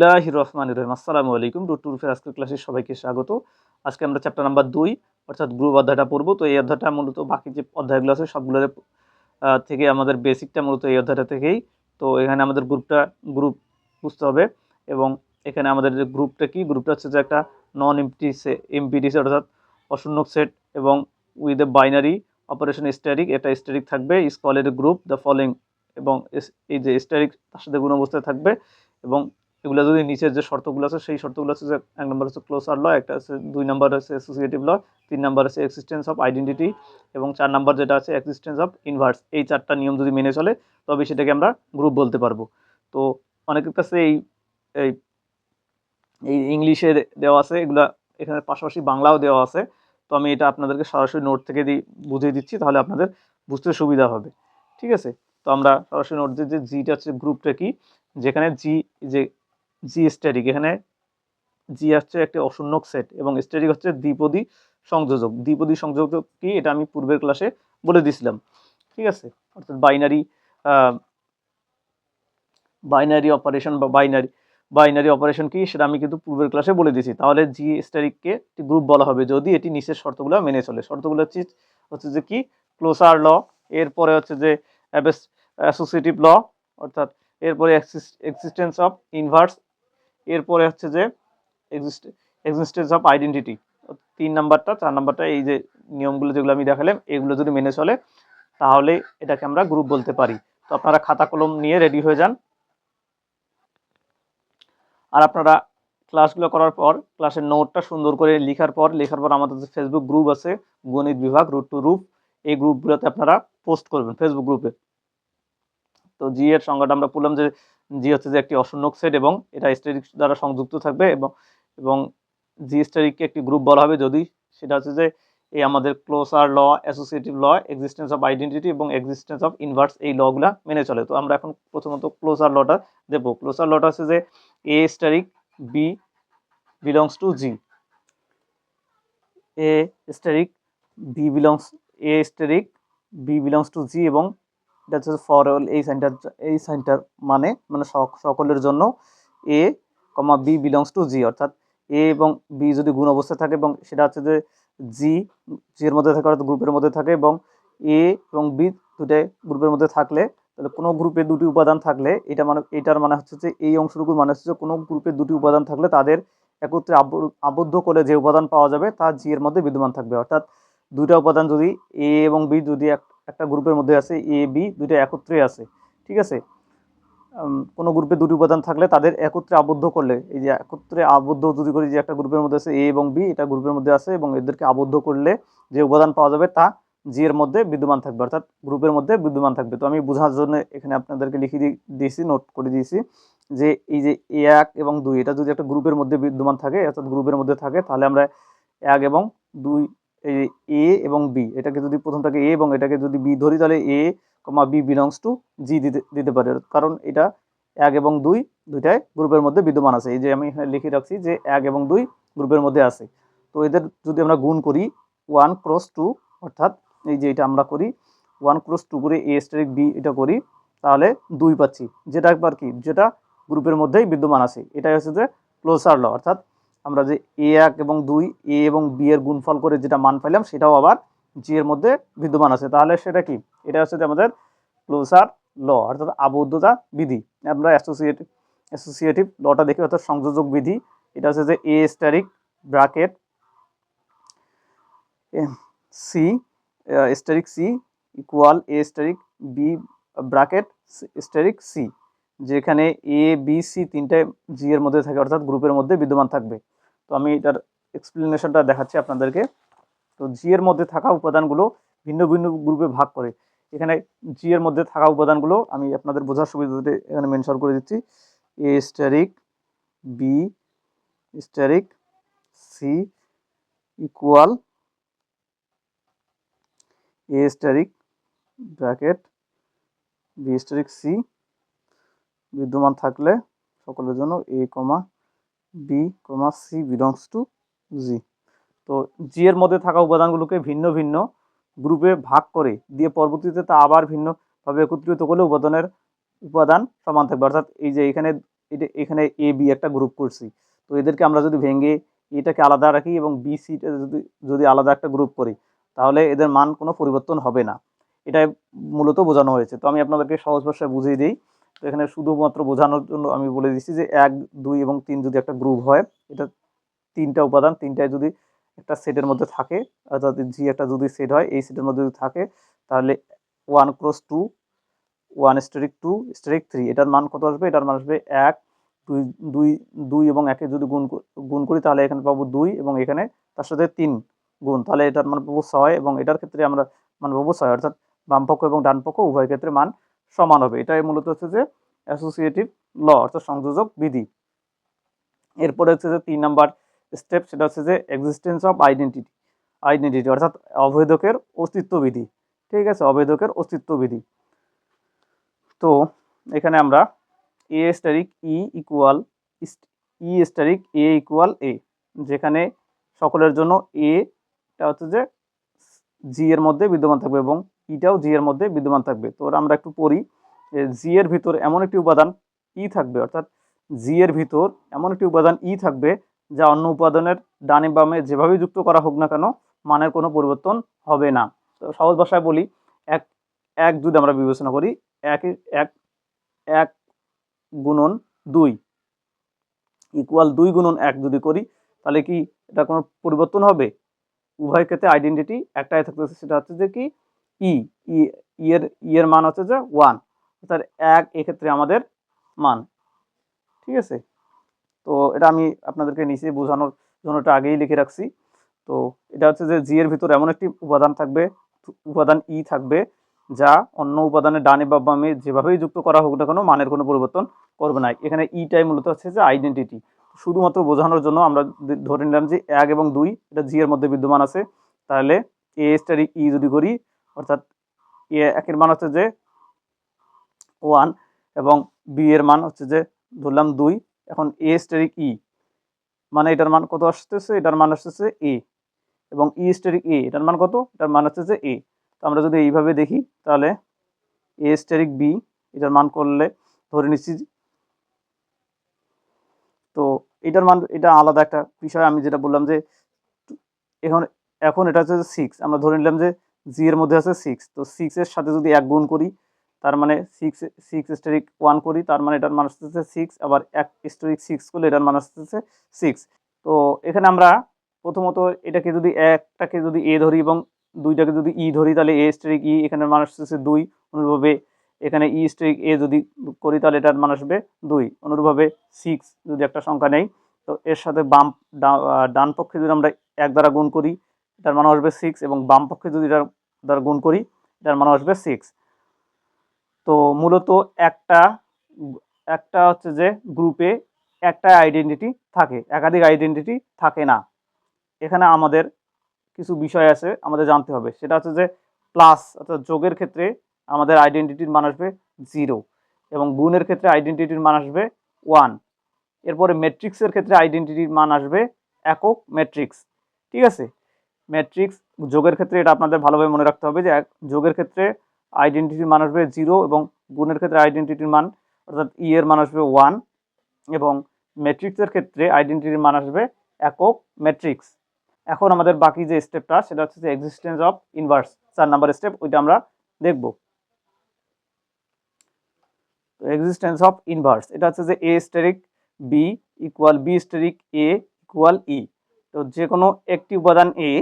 বিসমিল্লাহ রহমান রহিম। আসসালামু আলাইকুম, রুট টুর ফের আজকের ক্লাসে সবাইকে স্বাগত। আজকে আমরা চ্যাপ্টার নাম্বার দুই, অর্থাৎ গ্রুপ অধ্যায়টা পড়ব। তো এই অধ্যায়টা মূলত বাকি যে অধ্যায়গুলো আছে, সবগুলোর থেকে আমাদের বেসিকটা মূলত এই অধ্যায়টা থেকেই। তো এখানে আমাদের গ্রুপটা, গ্রুপ বুঝতে হবে। এবং এখানে আমাদের যে গ্রুপটা কি? গ্রুপটা হচ্ছে যে একটা নন এমটি এমপিডি সেট অর্থাৎ অশূন্য সেট এবং with a binary operation static এটা স্ট্যাটিক থাকবে ইস কলের গ্রুপ দ্য ফলোইং এবং এই যে স্ট্যাটিক তার সাথে গুণ অবস্থায় থাকবে। এবং এগুলো যদি নিচের যে শর্তগুলো আছে, সেই শর্তগুলো আছে যে এক নম্বর হচ্ছে ক্লোজার ল একটা আছে দুই নম্বর আছে অ্যাসোসিয়েটিভ ল তিন নম্বর আছে এক্সিস্টেন্স অফ আইডেন্টিটি এবং চার নম্বর যেটা আছে এক্সিস্টেন্স অফ ইনভার্স এই চারটা নিয়ম যদি মেনে চলে তবে সেটাকে আমরা গ্রুপ বলতে পারব। তো অনেকের কাছে এই এই এই ইংলিশে দেওয়া আছে, এগুলা এখানে পাশাপাশি বাংলাও দেওয়া আছে। তো আমি এটা আপনাদেরকে সরাসরি নোট থেকে দিই বুঝিয়ে দিচ্ছি, তাহলে আপনাদের বুঝতে সুবিধা হবে। ঠিক আছে? তো আমরা সরাসরি নোট দিই যে জিটা হচ্ছে গ্রুপটা কি? যেখানে জি যে জি স্ট্যাটিক এখানে জি আসছে একটি অশূন্যক সেট এবং স্ট্যাটিক হচ্ছে দ্বিপদী সংযোজক। দ্বিপদী সংযোজক কি? এটা আমি পূর্বের ক্লাসে বলে দিয়েছিলাম ঠিক আছে? অর্থাৎ বাইনারি বাইনারি অপারেশন বা বাইনারি বাইনারি অপারেশন কি? সেটা আমি কিন্তু পূর্বের ক্লাসে বলে দিয়েছি তাহলে জি স্ট্যাটিককে একটি গ্রুপ বলা হবে যদি এটি নিচের শর্তগুলো মেনে চলে। শর্তগুলো হচ্ছে হচ্ছে যে কি? ক্লোসার ল এরপরে হচ্ছে যে অ্যাসোসিয়েটিভ ল অর্থাৎ এরপরে এক্সিস্টেন্স অফ ইনভার্স এরপরে হচ্ছে যে এক্সিস্টেন্স অফ আইডেন্টিটি তিন নাম্বারটা, চার নাম্বারটা, এই যে নিয়মগুলো যেগুলো আমি দেখালাম, এগুলো যদি মেনে চলে, তাহলে এটাকে আমরা গ্রুপ বলতে পারি। তো আপনারা খাতা কলম নিয়ে রেডি হয়ে যান। আর আপনারা ক্লাসগুলো করার পর ক্লাসের নোটটা সুন্দর করে লেখার পর লেখার পর আমাদের যে ফেসবুক গ্রুপ আছে, গণিত বিভাগ রুট টু রূপ এই গ্রুপগুলোতে আপনারা পোস্ট করবেন ফেসবুক গ্রুপে তো জি এর সংজ্ঞাটা আমরা বললাম যে জি হচ্ছে যে একটি অশূন্যক সেট এবং এটা স্ট্যাটিক দ্বারা সংযুক্ত থাকবে এবং এবং জি স্ট্যাটিককে একটি গ্রুপ বলা হবে যদি সেটা হচ্ছে যে এই আমাদের closure law, associative law, existence of identity এবং এক্সিস্টেন্স অফ ইনভার্স এই লগুলা মেনে চলে। তো আমরা এখন প্রথমত ক্লোজার লটা দেবো ক্লোজার লটা হচ্ছে যে a asterisk b belongs to G a asterisk b belongs a asterisk b belongs to G এবং এটা হচ্ছে ফর অল এই সাইনটার এই সাইনটার মানে মানে সক- সকলের জন্য a comma b belongs to G অর্থাৎ এ এবং বি যদি গুণ অবস্থায় থাকে এবং সেটা হচ্ছে যে জি জি এর মধ্যে থাকে অর্থাৎ গ্রুপের মধ্যে থাকে এবং এ এবং বি দুটাই গ্রুপের মধ্যে থাকলে, তাহলে কোনো গ্রুপে দুটি উপাদান থাকলে এটা মানে এটার মানে হচ্ছে যে এই অংশটুকু মানে হচ্ছে যে কোনো গ্রুপে দুটি উপাদান থাকলে তাদের একত্রে আব- আবদ্ধ করে যে উপাদান পাওয়া যাবে তা জি এর মধ্যে বিদ্যমান থাকবে। অর্থাৎ দুইটা উপাদান যদি এ এবং বি যদি একটা গ্রুপের মধ্যে আছে এ বি দুইটা একত্রে আছে, ঠিক আছে? কোনো গ্রুপে দুটি উপাদান থাকলে তাদের একত্রে আবদ্ধ করলে, এই যে একত্রে আবদ্ধ যদি করি যে একটা গ্রুপের মধ্যে আছে এ এবং বি এটা গ্রুপের মধ্যে আছে এবং এদেরকে আবদ্ধ করলে যে উপাদান পাওয়া যাবে তা জি এর মধ্যে বিদ্যমান থাকবে, অর্থাৎ গ্রুপের মধ্যে বিদ্যমান থাকবে। তো আমি বোঝার জন্য এখানে আপনাদেরকে লিখে দিয়ে- দিয়েছি, নোট করে দিয়েছি যে এই যে এক এবং দুই, এটা যদি একটা গ্রুপের মধ্যে বিদ্যমান থাকে, অর্থাৎ গ্রুপের মধ্যে থাকে, তাহলে আমরা এক এবং দুই এ এবং বি এটাকে যদি প্রথমটাকে এ এবং এটাকে যদি বি ধরি, তাহলে a comma b belongs to G দিতে দিতে পারে। কারণ এটা এক এবং দুই দুইটাই গ্রুপের মধ্যে বিদ্যমান আছে। এই যে আমি লিখে রাখছি যে এক এবং দুই গ্রুপের মধ্যে আছে। তো এদের যদি আমরা গুণ করি ওয়ান ক্রস টু অর্থাৎ এই যে এটা আমরা করি ওয়ান ক্রস টু করে এ স্টারিক বি এটা করি, তাহলে দুই পাচ্ছি। যেটা একবার কি, যেটা গ্রুপের মধ্যেই বিদ্যমান আছে। এটাই হচ্ছে যে ক্লোজার ল অর্থাৎ আমরা যে এ এক এবং দুই, এ এবং বি এর গুণফল করে যেটা মান পাইলাম, সেটাও আবার জি এর মধ্যে বিদ্যমান আছে। তাহলে সেটা কি? এটা হচ্ছে যে আমাদের ক্লোজার ল, অর্থাৎ আবদ্ধতা বিধি। আমরা অ্যাসোসিয়েটিভ অ্যাসোসিয়েটিভ লটা দেখি, অর্থাৎ সংযোজক বিধি। এটা হচ্ছে যে a asterisk bracket c asterisk c equal a asterisk b bracket asterisk c যেখানে এ বি সি তিনটে জি এর মধ্যে থাকে, অর্থাৎ গ্রুপের মধ্যে বিদ্যমান থাকবে। তো আমি এটার এক্সপ্লেনেশনটা দেখাচ্ছি আপনাদেরকে। তো জি এর মধ্যে থাকা উপাদানগুলো ভিন্ন ভিন্ন গ্রুপে ভাগ করে। এখানে জি এর মধ্যে থাকা উপাদানগুলো আমি আপনাদের বোঝার সুবিধাতে এখানে মেনশন করে দিচ্ছি। A asterisk b asterisk c equal a asterisk bracket b asterisk c বিদ্যমান থাকলে সকলের জন্য a comma b comma c belongs to G তো জি এর মধ্যে থাকা উপাদানগুলোকে ভিন্ন ভিন্ন গ্রুপে ভাগ করে দিয়ে পরবর্তীতে তা আবার ভিন্নভাবে একত্রিত করলে উপাদানের উপাদান সমান থাকবে। অর্থাৎ এই যে এখানে এটা এখানে এ বি একটা গ্রুপ করছি। তো এদেরকে আমরা যদি ভেঙে এটাকে আলাদা রাখি এবং বি সিটা যদি যদি আলাদা একটা গ্রুপ করি, তাহলে এদের মান কোনো পরিবর্তন হবে না। এটাই মূলত বোঝানো হয়েছে। তো আমি আপনাদেরকে সহজ ভাষায় বুঝিয়ে দিই। তো এখানে শুধুমাত্র বোঝানোর জন্য আমি বলে দিচ্ছি যে এক, দুই এবং তিন যদি একটা গ্রুপ হয়, এটা তিনটা উপাদান তিনটায় যদি একটা সেটের মধ্যে থাকে অর্থাৎ জি একটা যদি সেট হয়, এই সেটের মধ্যে যদি থাকে, তাহলে one cross two one asterisk two asterisk three এটার মান কত আসবে? এটার মান আসবে এক, দুই দুই দুই এবং একে যদি গুণ গুণ করি, তাহলে এখানে পাবো দুই এবং এখানে তার সাথে তিন গুণ, তাহলে এটার মান পাবো ছয় এবং এটার ক্ষেত্রে আমরা মান পাবো ছয়, অর্থাৎ বাম পক্ষ এবং ডান পক্ষ উভয় ক্ষেত্রে মান সমান হবে। এটাই মূলত হচ্ছে যে অ্যাসোসিয়েটিভ ল অর্থাৎ সংযোজক বিধি। এরপরে হচ্ছে যে তিন নাম্বার স্টেপ সেটা হচ্ছে যে এক্সিস্টেন্স অফ আইডেন্টিটি আইডেন্টিটি অর্থাৎ অবৈধকের অস্তিত্ব বিধি। ঠিক আছে? অবৈধকের অস্তিত্ব বিধি। তো এখানে আমরা A asterisk E equal E asterisk A equal A যেখানে সকলের জন্য এটা হচ্ছে যে জি এর মধ্যে বিদ্যমান থাকবে এবং ইটাও জি এর মধ্যে বিদ্যমান থাকবে। তো আমরা একটু পড়ি। জি এর ভিতর এমন একটি উপাদান ই থাকবে, অর্থাৎ জি এর ভিতর এমন একটি উপাদান ই থাকবে যা অন্য উপাদানের ডানে বামে যেভাবেই যুক্ত করা হোক না কেন মানের কোনো পরিবর্তন হবে না। তো সহজ ভাষায় বলি, এক এক যদি আমরা বিবেচনা করি, এক এক এক গুণন দুই ইকুয়াল দুই গুণন এক যদি করি, তাহলে কি এটা কোনো পরিবর্তন হবে? উভয় ক্ষেত্রে আইডেন্টিটি একটাই থাকতেছে, সেটা হচ্ছে যে কি ই ই এর ই এর মান হচ্ছে যে ওয়ান অর্থাৎ এক এক্ষেত্রে আমাদের মান। ঠিক আছে? তো এটা আমি আপনাদেরকে নিচে বোঝানোর জন্য এটা আগেই লিখে রাখছি। তো এটা হচ্ছে যে জি এর ভিতর এমন একটি উপাদান থাকবে, উপাদান ই থাকবে, যা অন্য উপাদানের ডানে বা বামে যেভাবেই যুক্ত করা হোক না কেন মানের কোনো পরিবর্তন করবে না। এখানে ইটাই মূলত হচ্ছে যে আইডেন্টিটি শুধুমাত্র বোঝানোর জন্য আমরা ধরে নিলাম যে এক এবং দুই, এটা জি এর মধ্যে বিদ্যমান আছে। তাহলে এ স্টারি ই যদি করি অর্থাৎ এ একের মান হচ্ছে যে ওয়ান এবং বি এর মান হচ্ছে যে ধরলাম দুই। এখন এ স্টারিক ই মানে এটার মান কত আসতেছে? এটার মান আসতেছে এ এবং ই স্টারিক এ এটার মান কত? এটার মান হচ্ছে যে এ তো আমরা যদি এইভাবে দেখি, তাহলে এ স্টারিক বি এটার মান করলে ধরে নিচ্ছি তো এটার মান, এটা আলাদা একটা বিষয়। আমি যেটা বললাম যে এখন এখন এটা হচ্ছে সিক্স আমরা ধরে নিলাম যে জি এর মধ্যে আছে সিক্স তো সিক্সের সাথে যদি এক গুণ করি, তার মানে সিক্স সিক্স স্টারিক ওয়ান করি, তার মানে এটার মান আসতেছে সিক্স আবার এক স্টারিক সিক্স করলে এটার মান আসতেছে সিক্স তো এখানে আমরা প্রথমত এটাকে যদি একটাকে যদি এ ধরি এবং দুইটাকে যদি ই ধরি, তাহলে এ স্টারিক ই এখানে মান আসতেছে দুই। অনুরূপভাবে এখানে ই স্টারিক এ যদি করি, তাহলে এটার মান আসবে দুই। অনুরূপভাবে সিক্স যদি একটা সংখ্যা নেই, তো এর সাথে বাম ডান পক্ষে যদি আমরা এক দ্বারা গুণ করি এটার মান আসবে সিক্স এবং বাম পক্ষে যদি এটার দ্বারা গুণ করি, এটার মান আসবে সিক্স তো মূলত একটা একটা হচ্ছে যে গ্রুপে একটা আইডেন্টিটি থাকে, একাধিক আইডেন্টিটি থাকে না। এখানে আমাদের কিছু বিষয় আছে, আমাদের জানতে হবে। সেটা হচ্ছে যে প্লাস অর্থাৎ যোগের ক্ষেত্রে আমাদের আইডেন্টিটির মান আসবে জিরো এবং গুণের ক্ষেত্রে আইডেন্টিটির মান আসবে ওয়ান এরপরে ম্যাট্রিক্সের ক্ষেত্রে আইডেন্টিটির মান আসবে একক ম্যাট্রিক্স ঠিক আছে? ম্যাট্রিক্স যোগের ক্ষেত্রে এটা আপনাদের ভালোভাবে মনে রাখতে হবে যে যোগের ক্ষেত্রে আইডেন্টিটির মান আসবে জিরো এবং গুণের ক্ষেত্রে আইডেন্টিটির মান, অর্থাৎ ই এর মান আসবে ওয়ান এবং ম্যাট্রিক্সের ক্ষেত্রে আইডেন্টিটির মান আসবে একক ম্যাট্রিক্স এখন আমাদের বাকি যে স্টেপটা সেটা হচ্ছে যে এক্সিস্টেন্স অফ ইনভার্স চার নাম্বার স্টেপ ওইটা আমরা দেখব। এক্সিস্টেন্স অফ ইনভার্স এটা হচ্ছে যে a asterisk b equal b asterisk a equal e তো যে কোনো একটি উপাদান এ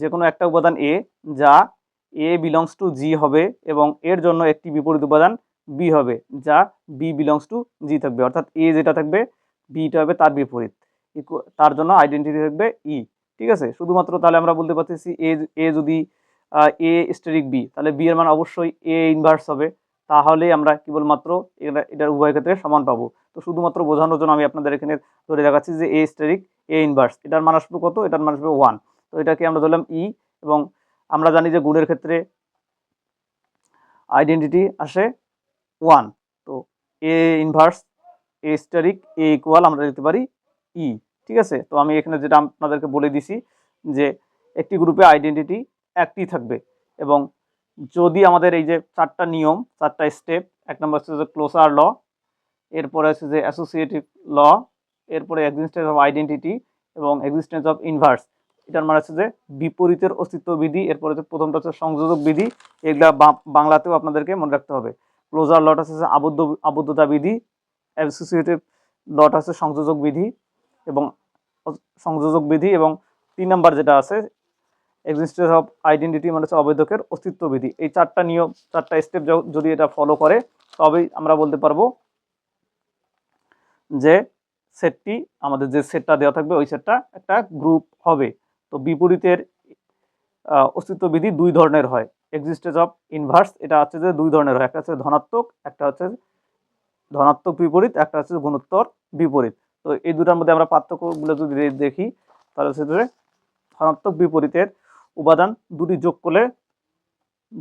যে কোনো একটা উপাদান এ যা এ বিলংস টু জি হবে এবং এর জন্য একটি বিপরীত উপাদান বি হবে, যা বি বিলংস টু জি থাকবে। অর্থাৎ এ যেটা থাকবে বিটা হবে তার বিপরীত। তার জন্য আইডেন্টিটি থাকবে ই ঠিক আছে? শুধুমাত্র তাহলে আমরা বলতে পারতেছি এ এ যদি এ স্টেরিক বি তাহলে বি এর মান অবশ্যই এ ইনভার্স হবে। তাহলে আমরা কেবলমাত্র এটা এটার উভয় ক্ষেত্রে সমান পাবো। তো শুধুমাত্র বোঝানোর জন্য আমি আপনাদের এখানে ধরে দেখাচ্ছি যে এ স্টেরিক এ ইনভার্স এটার মান আসবে কত? এটার মান আসবে ওয়ান তো এটাকে আমরা ধরলাম ই এবং আমরা জানি যে গুণের ক্ষেত্রে আইডেন্টিটি আসে ওয়ান তো A inverse A asterisk A equal আমরা লিখতে পারি ই ঠিক আছে? তো আমি এখানে যেটা আপনাদেরকে বলে দিছি যে একটি গ্রুপে আইডেন্টিটি একটি থাকবে এবং যদি আমাদের এই যে চারটা নিয়ম, চারটা স্টেপ এক নম্বর হচ্ছে যে ক্লোজার ল এরপরে আছে যে অ্যাসোসিয়েটিভ ল এরপরে এক্সিস্টেন্স অফ আইডেন্টিটি এবং এক্সিস্টেন্স অফ ইনভার্স এটার মানে হচ্ছে যে বিপরীতের অস্তিত্ব বিধি, এরপরে হচ্ছে প্রথমটা হচ্ছে সংযোজক বিধি, এগুলা বাংলাতেও আপনাদেরকে মনে রাখতে হবে। ক্লোজার লট আছে আবদ্ধ, আবদ্ধতা বিধি, অ্যাসোসিয়েটিভ লট আছে সংযোজক বিধি এবং সংযোজক বিধি এবং তিন নাম্বার যেটা আছে এক্সিস্টেন্স অফ আইডেন্টিটি মানে হচ্ছে অবৈধকের অস্তিত্ব বিধি। এই চারটা নিয়ম, চারটা স্টেপ যদি এটা ফলো করে, তবেই আমরা বলতে পারব যে সেটটি আমাদের যে সেটটা দেওয়া থাকবে, ওই সেটটা একটা গ্রুপ হবে। তো বিপরীতের আহ, অস্তিত্ব বিধি দুই ধরনের হয়। এক্সিস্টেন্স অফ ইনভার্স এটা হচ্ছে যে দুই ধরনের হয়। একটা হচ্ছে ধনাত্মক একটা হচ্ছে ধনাত্মক বিপরীত একটা হচ্ছে গুণোত্তর বিপরীত। তো এই দুটার মধ্যে আমরা পার্থক্যগুলো যদি দেখি তাহলে যে ধনাত্মক বিপরীতের উপাদান দুটি যোগ করলে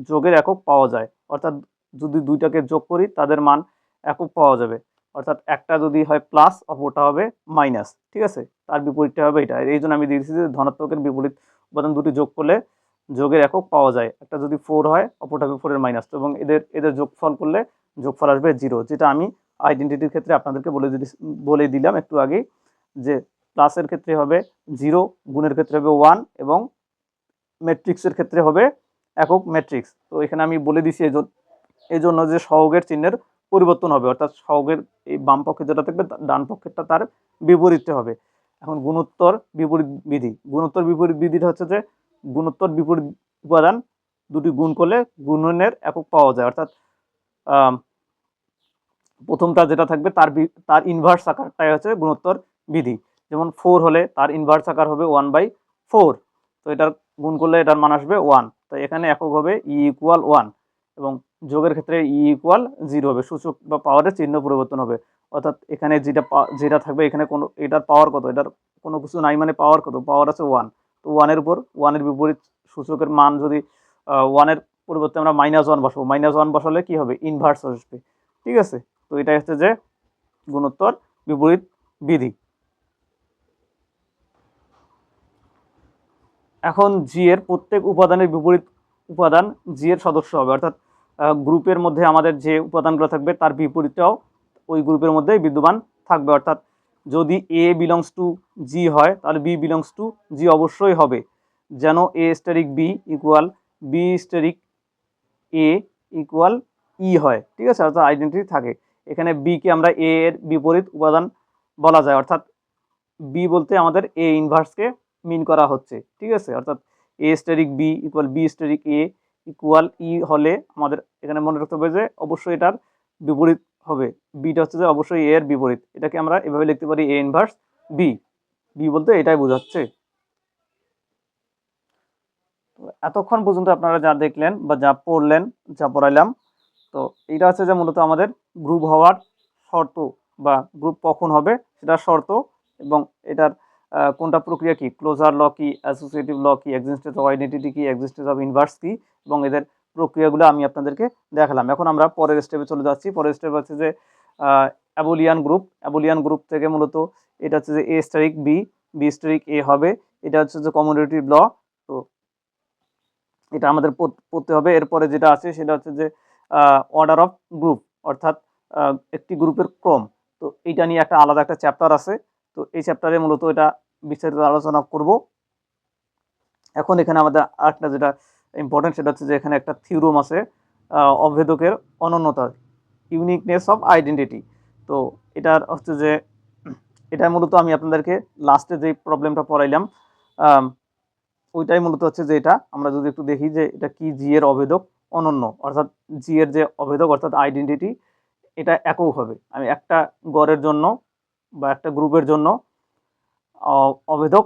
যোগের একক পাওয়া যায়। অর্থাৎ যদি দুইটাকে যোগ করি তাদের মান একক পাওয়া যাবে। অর্থাৎ একটা যদি হয় প্লাস অপরটা হবে মাইনাস ঠিক আছে? তার বিপরীতটা হবে এটা। এই জন্য আমি দিয়েছি যে ধনাত্মকের বিপরীত উপাদান দুটি যোগ করলে যোগের একক পাওয়া যায়। একটা যদি ফোর হয়, অপরটা হবে ফোরের মাইনাস এবং এদের এদের যোগফল করলে যোগফল আসবে জিরো যেটা আমি আইডেন্টিটির ক্ষেত্রে আপনাদেরকে বলে বলে দিলাম একটু আগেই যে প্লাসের ক্ষেত্রে হবে জিরো গুণের ক্ষেত্রে হবে ওয়ান এবং ম্যাট্রিক্সের ক্ষেত্রে হবে একক ম্যাট্রিক্স তো এখানে আমি বলে দিছি এই জন্য এই জন্য যে সহগের চিহ্নের পরিবর্তন হবে। অর্থাৎ সহগের এই বাম পক্ষে যেটা থাকবে ডান পক্ষেরটা তার বিপরীতে হবে। এখন গুণোত্তর বিপরীত বিধি। গুণোত্তর বিপরীত বিধিটা হচ্ছে যে, গুণোত্তর বিপরীত উপাদান দুটি গুণ করলে গুণনের একক পাওয়া যায়। অর্থাৎ প্রথমটা যেটা থাকবে তার তার ইনভার্স আকারটাই হচ্ছে গুণোত্তর বিধি। যেমন ফোর হলে তার ইনভার্স আকার হবে ওয়ান বাই ফোর তো এটার গুণ করলে এটার মান আসবে ওয়ান তো এখানে একক হবে ই ইকুয়াল ওয়ান এবং যোগের ক্ষেত্রে ই ইকুয়াল জিরো হবে। সূচক বা পাওয়ারের চিহ্ন পরিবর্তন হবে। অর্থাৎ এখানে যেটা যেটা থাকবে, এখানে কোনো, এটার পাওয়ার কত? এটার কোনো কিছু নাই মানে পাওয়ার কত? পাওয়ার আছে ওয়ান তো ওয়ানের উপর ওয়ানের বিপরীত সূচকের মান যদি ওয়ানের পরিবর্তে আমরা মাইনাস ওয়ান বসাবো। মাইনাস ওয়ান বসালে কী হবে? ইনভার্স আসবে। ঠিক আছে? তো এটা হচ্ছে যে গুণোত্তর বিপরীত বিধি। এখন জি এর প্রত্যেক উপাদানের বিপরীত উপাদান জি এর সদস্য হবে। অর্থাৎ গ্রুপের মধ্যে আমাদের যে উপাদানগুলো থাকবে তার বিপরীতটাও ওই গ্রুপের মধ্যেই বিদ্যমান থাকবে। অর্থাৎ যদি এ বিলংস টু জি হয়, তাহলে বি বিলংস টু জি অবশ্যই হবে। যেন a asterisk b equal b asterisk a equal e হয়, ঠিক আছে? অর্থাৎ আইডেন্টিটি থাকে। এখানে বি কে আমরা এ এর বিপরীত উপাদান বলা যায়। অর্থাৎ বি বলতে আমাদের এ ইনভার্সকে মিন করা হচ্ছে, ঠিক আছে? অর্থাৎ a asterisk b equal b asterisk a equal e হলে আমাদের এখানে মনে রাখতে হবে যে অবশ্যই এটার বিপরীত হবে। বিটা হচ্ছে যে অবশ্যই এ এর বিপরীত। এটাকে আমরা এভাবে লিখতে পারি এ ইনভার্স বি বি বলতে এটাই বোঝাচ্ছে। এতক্ষণ পর্যন্ত আপনারা যা দেখলেন বা যা পড়লেন, যা পড়াইলাম, তো এটা হচ্ছে যে মূলত আমাদের গ্রুপ হওয়ার শর্ত বা গ্রুপ কখন হবে সেটার শর্ত এবং এটার কোনটা প্রক্রিয়া কি? ক্লোজার ল কি? অ্যাসোসিয়েটিভ ল কি? এক্সিস্টেন্স অফ আইডেন্টিটি কি? এক্সিস্টেন্স অফ ইনভার্স কি? এবং এদের প্রক্রিয়াগুলো আমি আপনাদেরকে দেখালাম। এখন আমরা পরের স্টেপে চলে যাচ্ছি। পরের স্টেপ হচ্ছে যে অ্যাবোলিয়ান গ্রুপ অ্যাবোলিয়ান গ্রুপ থেকে মূলত এটা হচ্ছে যে A asterisk B B asterisk A হবে। এটা হচ্ছে যে কমিউনিটিভ ল তো এটা আমাদের পড়- পড়তে হবে। এরপরে যেটা আছে সেটা হচ্ছে যে অর্ডার অফ গ্রুপ অর্থাৎ একটি গ্রুপের ক্রম। তো এইটা নিয়ে একটা আলাদা একটা চ্যাপ্টার আছে। তো এই চ্যাপ্টারে মূলত এটা বিস্তারিত আলোচনা করব। এখন এখানে আমাদের আরেকটা যেটা ইম্পর্টেন্ট সেটা হচ্ছে যে এখানে একটা থিওরম আছে অভেদকের অনন্যতা ইউনিকনেস অফ আইডেন্টিটি তো এটার হচ্ছে যে এটা মূলত আমি আপনাদেরকে লাস্টে যে প্রবলেমটা পড়াইলাম ওইটাই মূলত হচ্ছে যে এটা, আমরা যদি একটু দেখি যে এটা কি জি এর অভেদক, অনন্য, অর্থাৎ জি এর যে অভেদক, অর্থাৎ আইডেন্টিটি এটা একক হবে। আমি একটা গড়ের জন্য বা একটা গ্রুপের জন্য আহ, অভেদক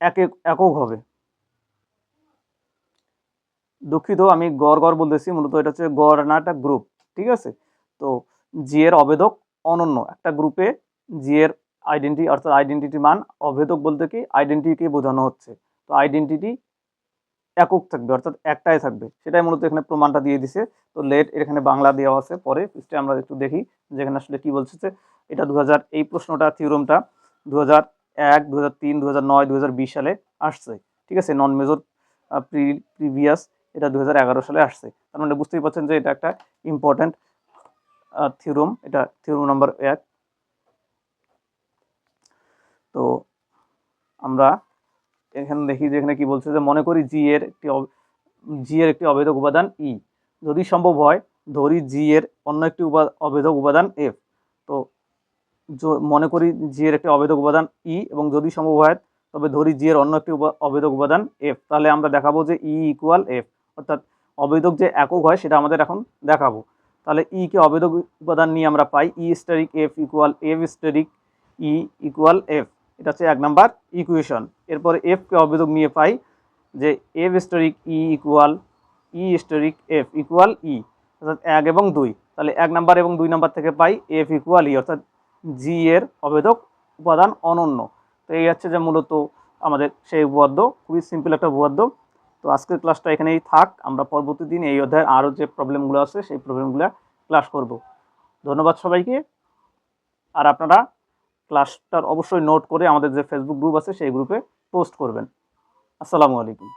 এক এক- একক হবে দুঃখিত আমি গড় গড় বলতেছি মূলত এটা হচ্ছে গড় না একটা গ্রুপ ঠিক আছে? তো জি এর অভেদক অনন্য একটা গ্রুপে জি এর আইডেন্টি অর্থাৎ আইডেন্টিটি মান অভেদক বলতে কি? আইডেন্টিটিকে বোঝানো হচ্ছে। তো আইডেন্টিটি একক থাকবে, অর্থাৎ একটাই থাকবে। সেটাই মূলত এখানে প্রমাণটা দিয়ে দিছে। তো লেট এখানে বাংলা দেওয়া আছে পরে, পৃষ্ঠে আমরা একটু দেখি যেখানে আসলে কি বলছে যে এটা দু হাজার এই প্রশ্নটা, থিওরমটা দু হাজার এক দু হাজার তিন দু হাজার নয় দু হাজার বিশ সালে আসছে। ঠিক আছে? নন মেজর প্রিভিয়াস এটা দু হাজার এগারো সালে আসছে। তার মানে বুঝতেই পারছেন যে এটা একটা ইম্পর্ট্যান্ট থিওরম। এটা থিওরম নাম্বার এক। তো আমরা এখানে দেখি যে এখানে কি বলছে যে, মনে করি জি এর একটি জি এর একটি অবেদক উপাদান ই যদি সম্ভব হয়, ধরি জি এর অন্য একটি অবেদক উপাদান এফ তো মনে করি জি এর একটি অবেদক উপাদান ই এবং যদি সম্ভব হয়, তবে ধরি জি এর অন্য একটি অবেদক উপাদান এফ তাহলে আমরা দেখাবো যে ই ইকুয়াল এফ অর্থাৎ অবেদক যে একক হয়, সেটা আমাদের এখন দেখাবো। তাহলে ই কে অবেদক উপাদান নিয়ে আমরা পাই e asterisk f equal f asterisk e equal f এটা হচ্ছে এক নাম্বার ইকুয়েশন এরপরে এফ কে অবেদক নিয়ে পাই যে f asterisk e equal e asterisk f equal e অর্থাৎ এক এবং দুই। তাহলে এক নাম্বার এবং দুই নাম্বার থেকে পাই এফ ইকুয়াল ই অর্থাৎ জি এর অবেদক উপাদান অনন্য। তো এই হচ্ছে যে মূলত আমাদের সেই উপপাদ্য, খুবই সিম্পল একটা উপপাদ্য। তো আজকের ক্লাসটা এখানেই থাক। আমরা পরবর্তী দিন এই অধ্যায়ের আরও যে প্রবলেমগুলো আছে, সেই প্রবলেমগুলো ক্লাস করব। ধন্যবাদ সবাইকে। আর আপনারা ক্লাসটার অবশ্যই নোট করে আমাদের যে ফেসবুক গ্রুপ আছে, সেই গ্রুপে পোস্ট করবেন। আসসালামু আলাইকুম।